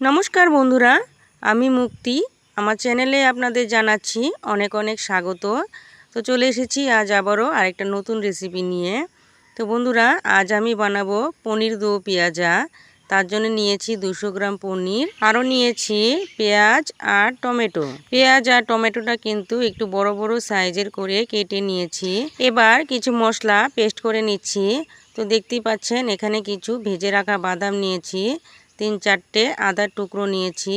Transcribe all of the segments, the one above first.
নমস্কার বন্ধুরা, আমি মুক্তি। আমার চ্যানেলে আপনাদের জানাচ্ছি অনেক অনেক স্বাগত। তো চলে এসেছি আজ আবারও আরেকটা নতুন রেসিপি নিয়ে। তো বন্ধুরা, আজ আমি বানাবো পনির দো পেঁয়াজা। তার জন্য নিয়েছি দুশো গ্রাম পনির। আরও নিয়েছি পেঁয়াজ আর টমেটো। পেঁয়াজ আর টমেটোটা কিন্তু একটু বড় বড় সাইজের করে কেটে নিয়েছি। এবার কিছু মশলা পেস্ট করে নিচ্ছি। তো দেখতেই পাচ্ছেন, এখানে কিছু ভেজে রাখা বাদাম নিয়েছি। তিন চারটে আদার টুকরো নিয়েছি,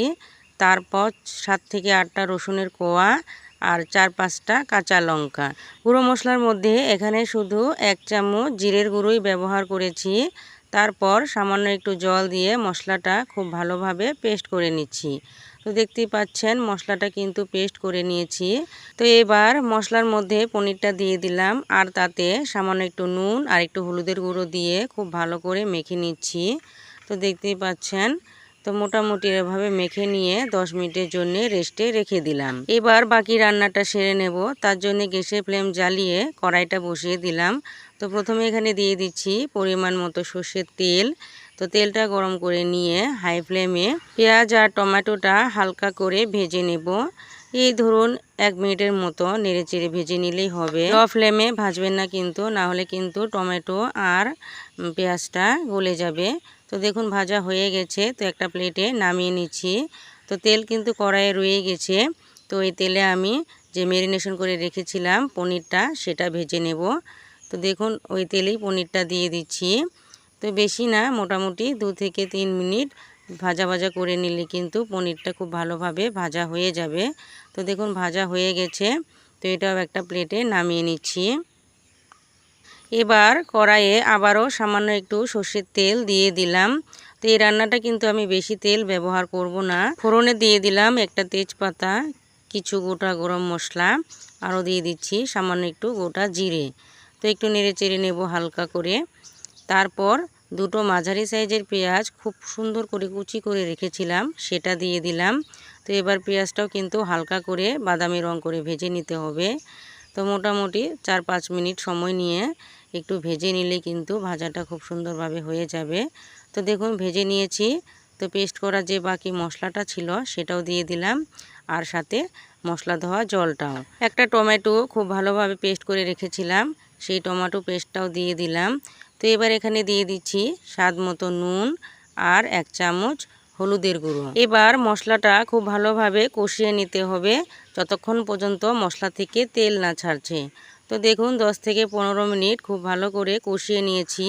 তারপর সাত থেকে আটটা রসুনের কোয়া আর চার পাঁচটা কাঁচা লঙ্কা। গুঁড়ো মশলার মধ্যে এখানে শুধু এক চামচ জিরের গুঁড়োই ব্যবহার করেছি, তারপর সামান্য একটু জল দিয়ে মশলাটা খুব ভালোভাবে পেস্ট করে নিচ্ছি। তো দেখতেই পাচ্ছেন, মশলাটা কিন্তু পেস্ট করে নিয়েছি। তো এবার মশলার মধ্যে পনিরটা দিয়ে দিলাম আর তাতে সামান্য একটু নুন আর একটু হলুদের গুঁড়ো দিয়ে খুব ভালো করে মেখে নিচ্ছি। তো দেখতেই পাচ্ছেন। তো মোটামুটি এভাবে মেখে নিয়ে 10 মিনিটের জন্য রেস্টে রেখে দিলাম। এবার বাকি রান্নাটা সেরে নেব। তার জন্য গ্যাসের ফ্লেম জ্বালিয়ে কড়াইটা বসিয়ে দিলাম। তো প্রথমে এখানে দিয়ে দিচ্ছি পরিমাণ মতো সর্ষের তেল। তো তেলটা গরম করে নিয়ে হাই ফ্লেমে পেঁয়াজ আর টমেটোটা হালকা করে ভেজে নেব। এই ধরুন এক মিনিটের মতো নেড়ে চেড়ে ভেজে নিলেই হবে। ল ফ্লেমে ভাজবেন না কিন্তু, না হলে কিন্তু টমেটো আর পেঁয়াজটা গলে যাবে। তো দেখুন ভাজা হয়ে গেছে, তো একটা প্লেটে নামিয়ে নিচ্ছি। তো তেল কিন্তু কড়াইয়ে রয়ে গেছে, তো এই তেলে আমি যে ম্যারিনেশন করে রেখেছিলাম পনিরটা সেটা ভেজে নেব। তো দেখুন ওই তেলেই পনিরটা দিয়ে দিচ্ছি। তো বেশি না, মোটামুটি দু থেকে তিন মিনিট ভাজা ভাজা করে নিলে কিন্তু পনিরটা খুব ভালোভাবে ভাজা হয়ে যাবে। তো দেখুন ভাজা হয়ে গেছে, তো এটাও একটা প্লেটে নামিয়ে নিচ্ছি। এবার কড়াইয়ে আবারও সামান্য একটু সর্ষের তেল দিয়ে দিলাম। তো এই রান্নাটা কিন্তু আমি বেশি তেল ব্যবহার করব না। ফোড়নে দিয়ে দিলাম একটা তেজপাতা, কিছু গোটা গরম মশলা, আরও দিয়ে দিচ্ছি সামান্য একটু গোটা জিরে। তো একটু নেড়ে চেড়ে নেব হালকা করে। তারপর দুটো মাঝারি সাইজের পেঁয়াজ খুব সুন্দর করে কুচি করে রেখেছিলাম, সেটা দিয়ে দিলাম। তো এবার পেঁয়াজটাও কিন্তু হালকা করে বাদামি রং করে ভেজে নিতে হবে। তো মোটামুটি চার পাঁচ মিনিট সময় নিয়ে একটু ভেজে নিলে কিন্তু ভাজাটা খুব সুন্দরভাবে হয়ে যাবে। তো দেখুন, ভেজে নিয়েছি। তো পেস্ট করা যে বাকি মশলাটা ছিল সেটাও দিয়ে দিলাম। আর সাথে মশলা ধোয়া জলটাও। একটা টমেটো খুব ভালোভাবে পেস্ট করে রেখেছিলাম। সেই টমেটো পেস্টটাও দিয়ে দিলাম। তো এবার এখানে দিয়ে দিচ্ছি স্বাদ মতো নুন আর এক চামচ হলুদের গুঁড়ো। এবার মশলাটা খুব ভালোভাবে কষিয়ে নিতে হবে। যতক্ষণ পর্যন্ত মশলা থেকে তেল না ছাড়ছে। তো দেখুন 10 থেকে পনেরো মিনিট খুব ভালো করে কষিয়ে নিয়েছি।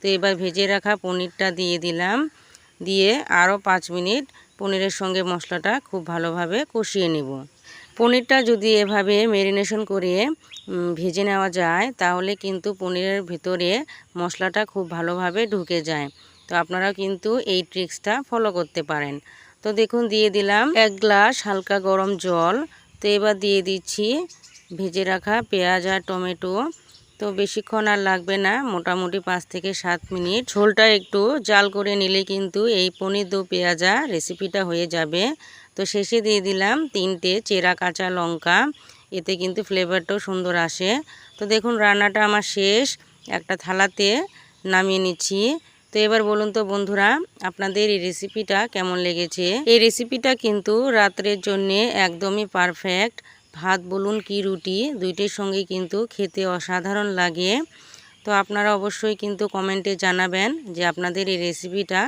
তো এবার ভেজে রাখা পনিরটা দিয়ে দিলাম। দিয়ে আরও পাঁচ মিনিট পনিরের সঙ্গে মশলাটা খুব ভালোভাবে কষিয়ে নেব। পনিরটা যদি এভাবে ম্যারিনেশন করে ভেজে নেওয়া যায়, তাহলে কিন্তু পনিরের ভিতরে মশলাটা খুব ভালোভাবে ঢুকে যায়। তো আপনারা কিন্তু এই ট্রিক্সটা ফলো করতে পারেন। তো দেখুন, দিয়ে দিলাম এক গ্লাস হালকা গরম জল। তো এবার দিয়ে দিচ্ছি ভেজে রাখা পেঁয়াজ আর টমেটো। তো বেশিক্ষণ আর লাগবে না, মোটামুটি পাঁচ থেকে সাত মিনিট। ঝোলটা একটু জাল করে নিলে কিন্তু এই পনির দো পেঁয়াজা রেসিপিটা হয়ে যাবে। তো শেষে দিয়ে দিলাম তিনটে চেরা কাঁচা লঙ্কা। এতে কিন্তু ফ্লেভারটাও সুন্দর আসে। তো দেখুন রান্নাটা আমার শেষ। একটা থালাতে নামিয়ে নিচ্ছি। তো এবার বলুন তো বন্ধুরা, আপনাদের এই রেসিপিটা কেমন লেগেছে? এই রেসিপিটা কিন্তু রাত্রের জন্যে একদমই পারফেক্ট ভাত বলুন কি রুটি, দুইটির সঙ্গে কিন্তু খেতে অসাধারণ লাগে। তো আপনারা অবশ্যই কিন্তু কমেন্টে জানাবেন যে আপনাদের এই রেসিপিটা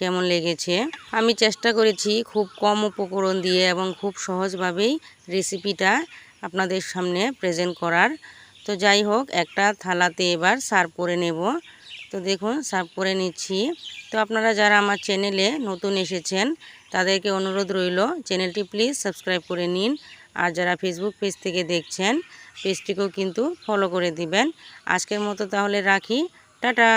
কেমন লেগেছে। আমি চেষ্টা করেছি খুব কম উপকরণ দিয়ে এবং খুব সহজভাবেই রেসিপিটা আপনাদের সামনে প্রেজেন্ট করার। তো যাই হোক, একটা থালাতে এবার সার্ভ করে নেব। তো দেখুন, সার্ভ করে নিচ্ছি। তো আপনারা যারা আমার চ্যানেলে নতুন এসেছেন, তাদেরকে অনুরোধ রইল, চ্যানেলটি প্লিজ সাবস্ক্রাইব করে নিন। আর যারা ফেসবুক পেজ থেকে দেখছেন পেজটিকেও কিন্তু ফলো করে দিবেন। আজকের মতো তাহলে রাখি। টাটা!